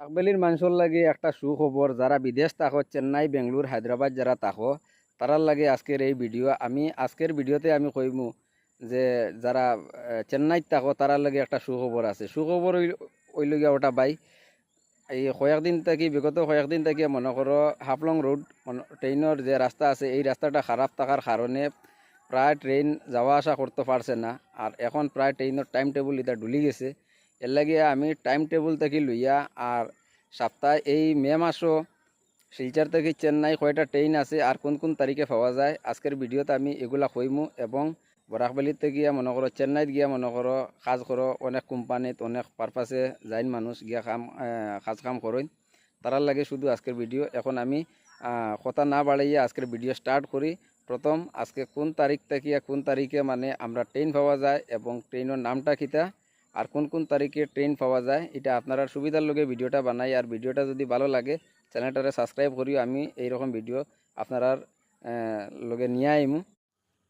আকবেলির মানুষের লাগে একটা সুখবর, যারা বিদেশ থাকো, চেন্নাই, বেঙ্গলোর, হায়দ্রাবাদ যারা থাকো, তারার লাগে আজকের এই ভিডিও আমি আজকের ভিডিওতে আমি কইমু যে যারা চেন্নাইত থাকো, তারার লাগে একটা সুখবর আছে। সুখবর ওই লগিয়া ওটা বাই। এই কয়েকদিন থেকে, বিগত কয়েকদিন থেকে মনে করো, হাফলং রোড ট্রেনের যে রাস্তা আছে, এই রাস্তাটা খারাপ থাকার কারণে প্রায় ট্রেন যাওয়া আসা করতে পারছে না। আর এখন প্রায় ট্রেনের টাইম টেবিল এটা ডুলি গেছে। এর লাগে আমি টাইম টেবিল থেকে লইয়া আর সপ্তাহে এই মে মাসও শিলচর থেকে চেন্নাই কয়টা ট্রেন আছে আর কোন কোন তারিখে পাওয়া যায়, আজকের ভিডিওতে আমি এগুলা কইমু এবং বরাকবেলিতে গিয়া মনে করো, চেন্নাইত গিয়া মনে করো, কাজ করো, অনেক কোম্পানিত অনেক পারপাসে যাইন মানুষ গিয়া কাম কাজ কাম করেন। তারার লাগে শুধু আজকের ভিডিও এখন আমি কথা না বাড়াইয়া আজকের ভিডিও স্টার্ট করি। প্রথম, আজকে কোন তারিখ থেকে কোন তারিখে মানে আমরা ট্রেন পাওয়া যায় এবং ট্রেনের নামটা কিতা আর কোন কোন তারিখে ট্রেন পাওয়া যায়, এটা আপনারা সুবিধার লগে ভিডিওটা বানাই। আর ভিডিওটা যদি ভালো লাগে চ্যানেলটারে সাবস্ক্রাইব করিও, আমি এইরকম ভিডিও আপনার লগে নিয়ে আইমু।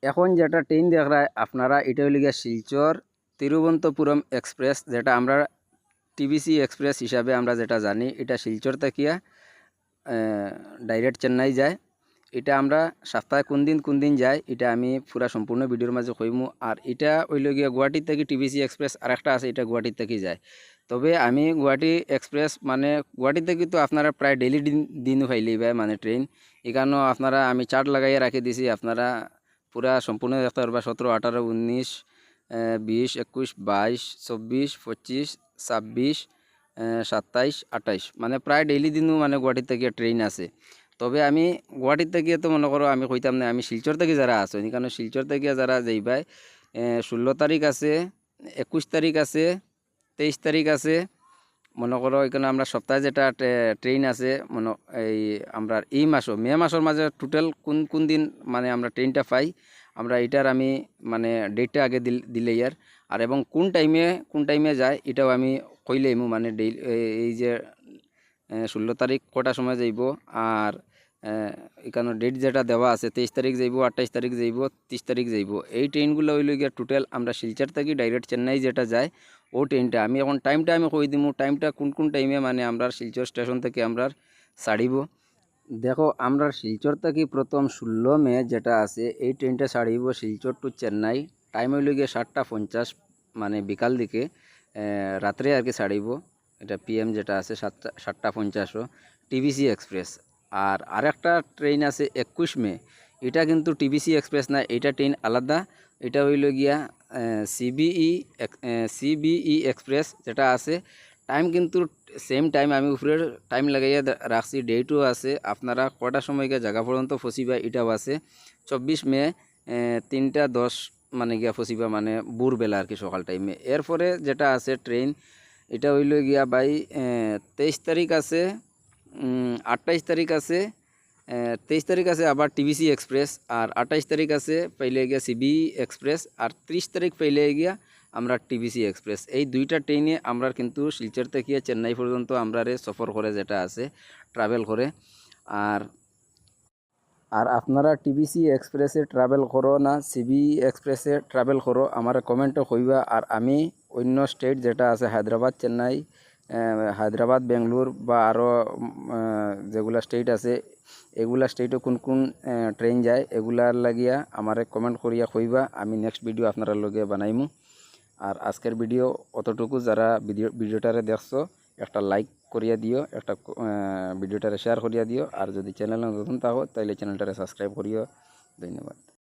এখন যেটা ট্রেন দেখ আপনারা এটা হইলে গিয়ে শিলচর তিরুবন্তপুরম এক্সপ্রেস যেটা আমরা টিবিসি এক্সপ্রেস হিসাবে আমরা যেটা জানি, এটা শিলচর থাকিয়া ডাইরেক্ট চেন্নাই যায়। এটা আমরা সপ্তাহে কোন দিন কোন দিন যায় এটা আমি পুরা সম্পূর্ণ ভিডিওর মাঝে কইমু। আর এটা ওইল গিয়া গুয়াহাটির থেকে টিবিসি এক্সপ্রেস আর একটা আছে, এটা গুয়াহাটির থেকে যায়। তবে আমি গুয়াহাটি এক্সপ্রেস মানে গুয়াহাটি থেকে তো আপনারা প্রায় ডেলি দিন দিন ফাইলেই ভাই মানে ট্রেন। এখানেও আপনারা আমি চার্ট লাগাইয়া রাখি দিছি, আপনারা পুরা সম্পূর্ণ দেখতে পারবা, সতেরো, আঠারো, উনিশ বিশ, একুশ, বাইশ, চব্বিশ, পঁচিশ, ছাব্বিশ সাতাইশ, আঠাইশ। মানে প্রায় ডেইলি দিনও মানে গুয়াহাটির থেকে ট্রেন আছে তবে আমি গুয়াহাটির থেকে তো মনে করো আমি কইতাম না আমি শিলচর থেকে যারা আছো। কারণ শিলচর থেকে যারা যাইবাই। ষোলো তারিখ আছে, একুশ তারিখ আছে, তেইশ তারিখ আছে। মনে করো এখানে আমরা সপ্তাহে যেটা ট্রে- ট্রেন আছে, মনে, এই আমরা এই মাসও মে মাসের মাঝে টোটাল কোন কোন দিন মানে আমরা ট্রেনটা পাই আমরা এটার আমি মানে ডেটটা আগে দিল, দিলে ইয়ার আর এবং কোন টাইমে কোন টাইমে যায়, এটাও আমি কইলেইমু মানে এই যে ষোলো তারিখ কটার সময় যাইব। আর এখানে ডেট যেটা দেওয়া আছে, তেইশ তারিখ যাইব, আঠাইশ তারিখ যাইব, তিরিশ তারিখ যাইব, এই ট্রেনগুলো হইল গিয়া টোটাল আমরা শিলচর থেকে ডাইরেক্ট চেন্নাই যেটা যায়, ও ট্রেনটা আমি এখন টাইমটা আমি কই দিমু টাইমটা কোন কোন টাইমে মানে আমরা শিলচর স্টেশন থেকে আমরা ছাড়িব দেখো, আমরা শিলচর থেকে প্রথম ষোলো মে যেটা আছে, এই ট্রেনটা ছাড়িব শিলচর টু চেন্নাই। টাইম হইল গিয়ে সাতটা পঞ্চাশ মানে বিকাল দিকে রাত্রে আর কি ছাড়িব এটা পিএম যেটা আছে, সাতটা সাতটা পঞ্চাশও। টিভিসি এক্সপ্রেস আর আরেকটা ট্রেন আছে একুশ মে। এটা কিন্তু টিবিসি এক্সপ্রেস না, এটা ট্রেন আলাদা। এটা হইল গিয়া সিবিই সিবিই এক্সপ্রেস যেটা আছে। টাইম কিন্তু সেম টাইম আমি উপরে টাইম লাগাইয়া রাখছি। ডেটও আছে। আপনারা কটার সময় গিয়ে জায়গা পর্যন্ত ফসিবা, এটাও আছে। চব্বিশ মে তিনটা দশ মানে গিয়া ফসিবা মানে ভোরবেলা আর কি সকাল টাইমে এরপরে যেটা আছে ট্রেন এটা হইল গিয়া বাই তেইশ তারিখ আছে। আঠাইশ তারিখ আছে তেইশ তারিখ আছে আবার টিভিসি এক্সপ্রেস আর আঠাইশ তারিখ আছে পাইলে গিয়া সিবি এক্সপ্রেস আর ত্রিশ তারিখ পাইলে গিয়া আমরা টিভিসি এক্সপ্রেস। এই দুইটা ট্রেনে আমরা কিন্তু শিলচর থেকে চেন্নাই পর্যন্ত আমরা রে সফর করে যেটা আছে ট্রাভেল করে। আর আর আপনারা টিভিসি এক্সপ্রেসে ট্রাভেল করো না সিবি এক্সপ্রেসে ট্রাভেল করো আমার কমেন্টও কইবা। আর আমি অন্য স্টেট যেটা আছে হায়দ্রাবাদ চেন্নাই আহ, হায়দ্রাবাদ, বেঙ্গলোর বা আরও যেগুলা স্টেট আছে, এগুলা স্টেটও কোন কোন ট্রেন যায়, এগুলার লাগিয়া আমারে কমেন্ট করিয়া কইবা, আমি নেক্সট ভিডিও আপনারা লগে বানাইমু। আর আজকের ভিডিও অতটুকু, যারা ভিডিও ভিডিওটারে দেখছ, একটা লাইক করিয়া দিও, একটা ভিডিওটারে শেয়ার করিয়া দিও, আর যদি চ্যানেল নতুন থাকো তাহলে চ্যানেলটারে সাবস্ক্রাইব করিও। ধন্যবাদ।